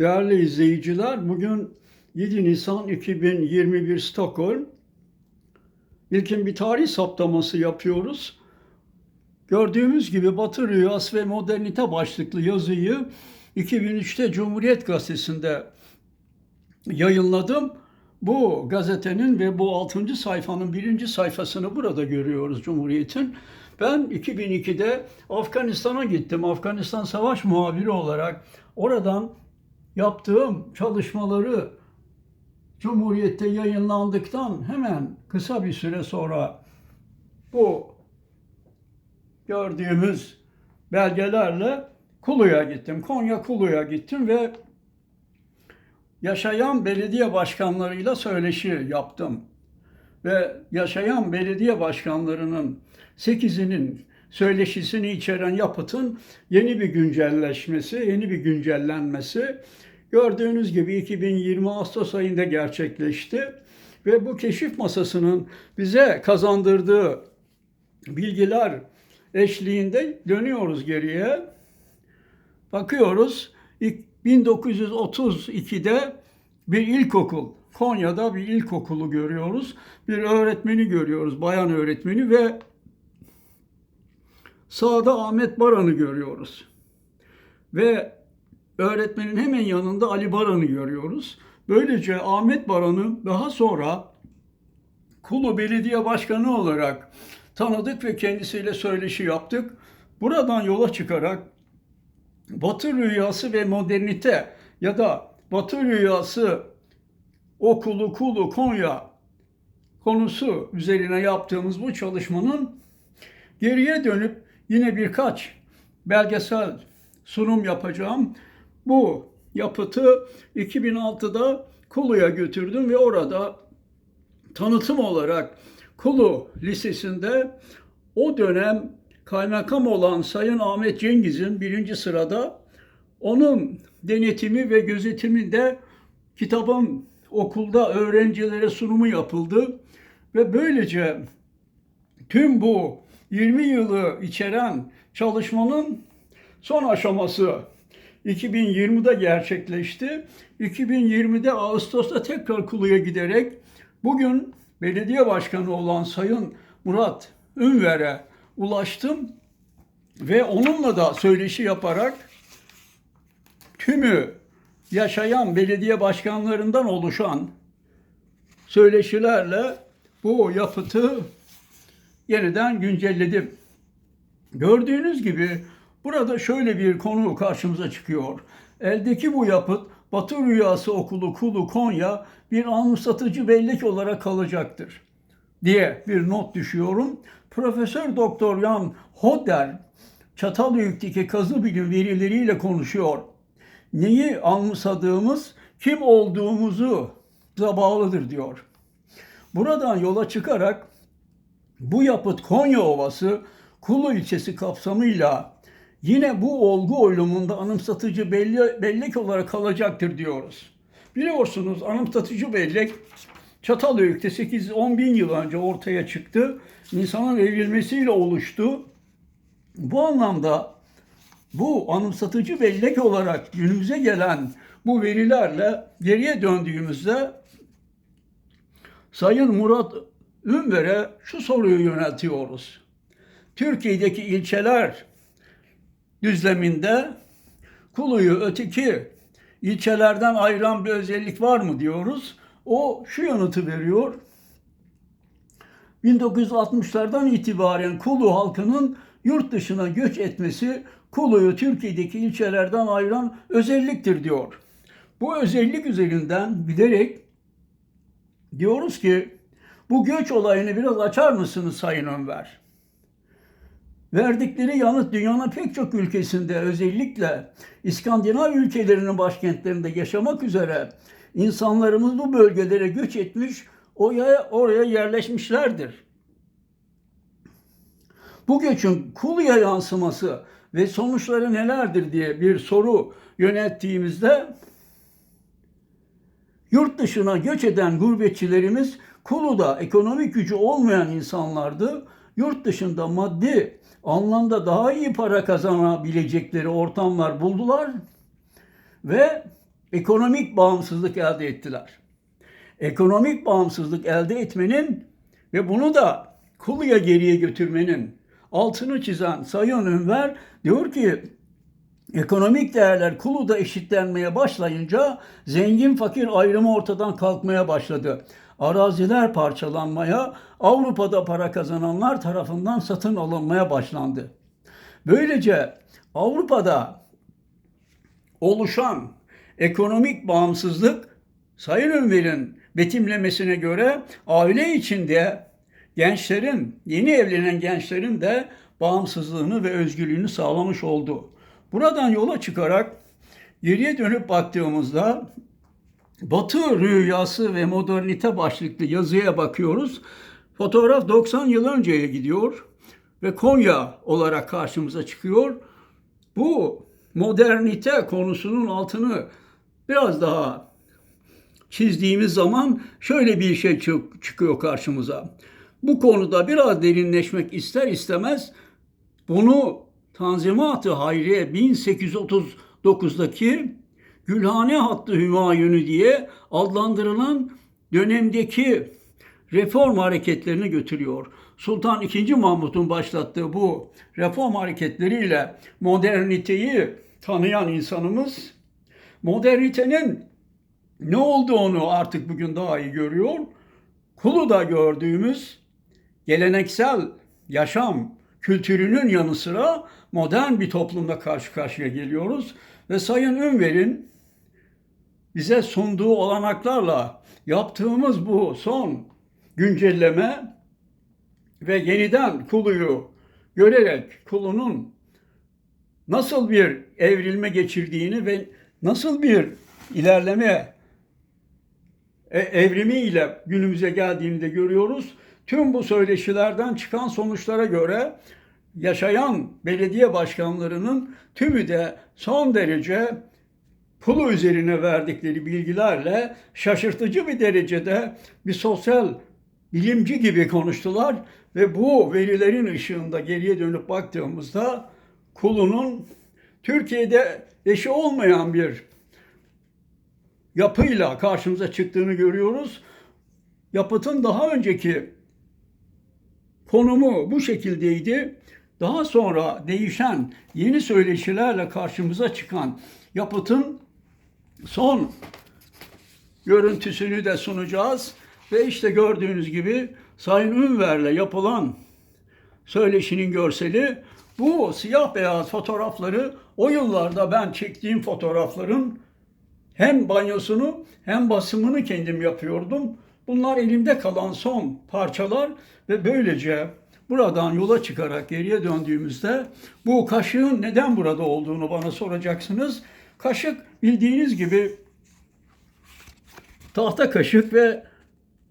Değerli izleyiciler, bugün 7 Nisan 2021 Stockholm. İlkin bir tarih saptaması yapıyoruz. Gördüğümüz gibi Batı Rüyası ve Modernite başlıklı yazıyı 2003'te Cumhuriyet Gazetesi'nde yayınladım. Bu gazetenin ve bu 6. sayfanın birinci sayfasını burada görüyoruz Cumhuriyet'in. Ben 2002'de Afganistan'a gittim. Afganistan Savaş Muhabiri olarak oradan yaptığım çalışmaları Cumhuriyet'te yayınlandıktan hemen kısa bir süre sonra bu gördüğümüz belgelerle Kulu'ya gittim. Konya Kulu'ya gittim ve yaşayan belediye başkanlarıyla söyleşi yaptım. Ve yaşayan belediye başkanlarının 8'inin söyleşisini içeren yapıtın yeni bir güncelleşmesi, yeni bir güncellenmesi gördüğünüz gibi 2020 Ağustos ayında gerçekleşti. Ve bu keşif masasının bize kazandırdığı bilgiler eşliğinde dönüyoruz geriye. Bakıyoruz 1932'de bir ilkokul, Konya'da bir ilkokulu görüyoruz. Bir öğretmeni görüyoruz, bayan öğretmeni ve sağda Ahmet Baran'ı görüyoruz. Ve öğretmenin hemen yanında Ali Baran'ı görüyoruz. Böylece Ahmet Baran'ı daha sonra Kulu Belediye Başkanı olarak tanıdık ve kendisiyle söyleşi yaptık. Buradan yola çıkarak Batı rüyası ve modernite ya da Batı rüyası okulu kulu Konya konusu üzerine yaptığımız bu çalışmanın geriye dönüp yine birkaç belgesel sunum yapacağım. Bu yapıtı 2006'da Kulu'ya götürdüm ve orada tanıtım olarak Kulu Lisesi'nde o dönem kaymakam olan Sayın Ahmet Cengiz'in birinci sırada onun denetimi ve gözetiminde kitabın okulda öğrencilere sunumu yapıldı ve böylece tüm bu 20 yılı içeren çalışmanın son aşaması 2020'de gerçekleşti. 2020'de Ağustos'ta tekrar Kulu'ya giderek bugün belediye başkanı olan Sayın Murat Ünver'e ulaştım ve onunla da söyleşi yaparak tümü yaşayan belediye başkanlarından oluşan söyleşilerle bu yapıtı yeniden güncelledim. Gördüğünüz gibi burada şöyle bir konu karşımıza çıkıyor. Eldeki bu yapıt Batı Rüyası Okulu Kulu Konya bir anımsatıcı bellek olarak kalacaktır diye bir not düşüyorum. Profesör Doktor Jan Hodder Çatalhöyük'teki kazı bilim verileriyle konuşuyor. Neyi anımsadığımız kim olduğumuzu bağlıdır diyor. Buradan yola çıkarak bu yapıt Konya Ovası Kulu ilçesi kapsamıyla yine bu olgu oylumunda anımsatıcı belli, bellek olarak kalacaktır diyoruz. Biliyorsunuz anımsatıcı bellek Çatalhöyük'te 8-10 bin yıl önce ortaya çıktı. İnsanın evrilmesiyle oluştu. Bu anlamda bu anımsatıcı bellek olarak günümüze gelen bu verilerle geriye döndüğümüzde Sayın Murat Ünver'e şu soruyu yöneltiyoruz. Türkiye'deki ilçeler düzleminde Kulu'yu öteki ilçelerden ayıran bir özellik var mı diyoruz. O şu yanıtı veriyor. 1960'lardan itibaren Kulu halkının yurt dışına göç etmesi Kulu'yu Türkiye'deki ilçelerden ayıran özelliktir diyor. Bu özellik üzerinden bilerek diyoruz ki bu göç olayını biraz açar mısınız Sayın Ömer? Verdikleri yanıt dünyanın pek çok ülkesinde özellikle İskandinav ülkelerinin başkentlerinde yaşamak üzere insanlarımız bu bölgelere göç etmiş, oraya, oraya yerleşmişlerdir. Bu göçün Kulu'ya yansıması ve sonuçları nelerdir diye bir soru yönelttiğimizde yurt dışına göç eden gurbetçilerimiz Kulu'da ekonomik gücü olmayan insanlardı. Yurt dışında maddi anlamda daha iyi para kazanabilecekleri ortamlar buldular ve ekonomik bağımsızlık elde ettiler. Ekonomik bağımsızlık elde etmenin ve bunu da kuluya geriye götürmenin altını çizen Sayın Ünver diyor ki ekonomik değerler kuluda eşitlenmeye başlayınca zengin fakir ayrımı ortadan kalkmaya başladı. Araziler parçalanmaya, Avrupa'da para kazananlar tarafından satın alınmaya başlandı. Böylece Avrupa'da oluşan ekonomik bağımsızlık Sayın Ünver'in betimlemesine göre aile içinde gençlerin, yeni evlenen gençlerin de bağımsızlığını ve özgürlüğünü sağlamış oldu. Buradan yola çıkarak geriye dönüp baktığımızda Batı rüyası ve modernite başlıklı yazıya bakıyoruz. Fotoğraf 90 yıl önceye gidiyor ve Konya olarak karşımıza çıkıyor. Bu modernite konusunun altını biraz daha çizdiğimiz zaman şöyle bir şey çık- çıkıyor karşımıza. Bu konuda biraz derinleşmek ister istemez bunu Tanzimat-ı Hayriye 1839'daki Gülhane Hattı Hümayunu diye adlandırılan dönemdeki reform hareketlerini götürüyor. Sultan II. Mahmut'un başlattığı bu reform hareketleriyle moderniteyi tanıyan insanımız modernitenin ne olduğunu artık bugün daha iyi görüyor. Kulu da gördüğümüz geleneksel yaşam kültürünün yanı sıra modern bir toplumla karşı karşıya geliyoruz. Ve Sayın Ünver'in bize sunduğu olanaklarla yaptığımız bu son güncelleme ve yeniden kuluyu görerek kulunun nasıl bir evrilme geçirdiğini ve nasıl bir ilerleme e, evrimiyle günümüze geldiğini de görüyoruz. Tüm bu söyleşilerden çıkan sonuçlara göre yaşayan belediye başkanlarının tümü de son derece pulu üzerine verdikleri bilgilerle şaşırtıcı bir derecede bir sosyal bilimci gibi konuştular ve bu verilerin ışığında geriye dönüp baktığımızda kulunun Türkiye'de eşi olmayan bir yapıyla karşımıza çıktığını görüyoruz. Yapıtın daha önceki konumu bu şekildeydi. Daha sonra değişen yeni söyleşilerle karşımıza çıkan yapıtın son görüntüsünü de sunacağız. Ve işte gördüğünüz gibi Sayın Ünver'le yapılan söyleşinin görseli bu siyah beyaz fotoğrafları o yıllarda ben çektiğim fotoğrafların hem banyosunu hem basımını kendim yapıyordum. Bunlar elimde kalan son parçalar ve böylece buradan yola çıkarak geriye döndüğümüzde bu kaşığın neden burada olduğunu bana soracaksınız. Kaşık bildiğiniz gibi tahta kaşık ve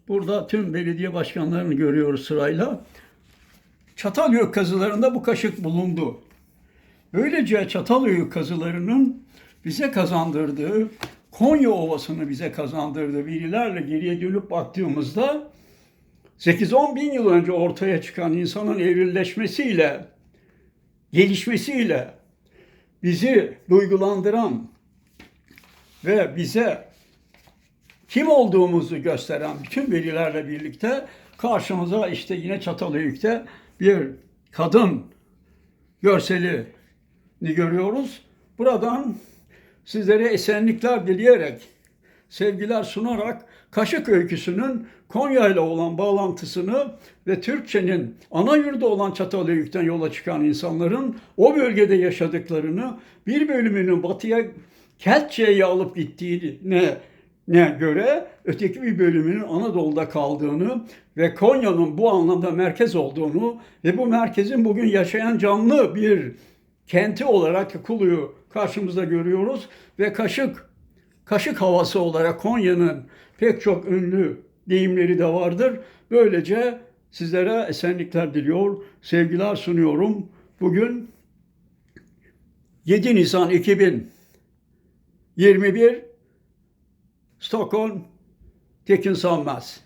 burada tüm belediye başkanlarını görüyoruz sırayla. Çatalhöyük kazılarında bu kaşık bulundu. Böylece Çatalhöyük kazılarının bize kazandırdığı, Konya Ovası'nı bize kazandırdığı verilerle geriye dönüp baktığımızda 8-10 bin yıl önce ortaya çıkan insanın evrimleşmesiyle, gelişmesiyle bizi duygulandıran ve bize kim olduğumuzu gösteren bütün verilerle birlikte karşımıza işte yine Çatalhöyük'te bir kadın görseli görüyoruz. Buradan sizlere esenlikler dileyerek, sevgiler sunarak Kaşık öyküsünün Konya ile olan bağlantısını ve Türkçenin ana yurdu olan Çatalhöyük'ten yola çıkan insanların o bölgede yaşadıklarını bir bölümünün batıya Keltçe'ye alıp gittiğine ne göre öteki bir bölümünün Anadolu'da kaldığını ve Konya'nın bu anlamda merkez olduğunu ve bu merkezin bugün yaşayan canlı bir kenti olarak Kulu'yu karşımızda görüyoruz ve Kaşık Kaşık havası olarak Konya'nın pek çok ünlü deyimleri de vardır. Böylece sizlere esenlikler diliyor, sevgiler sunuyorum. Bugün 7 Nisan 2021 Stockholm Tekin Sanmaz.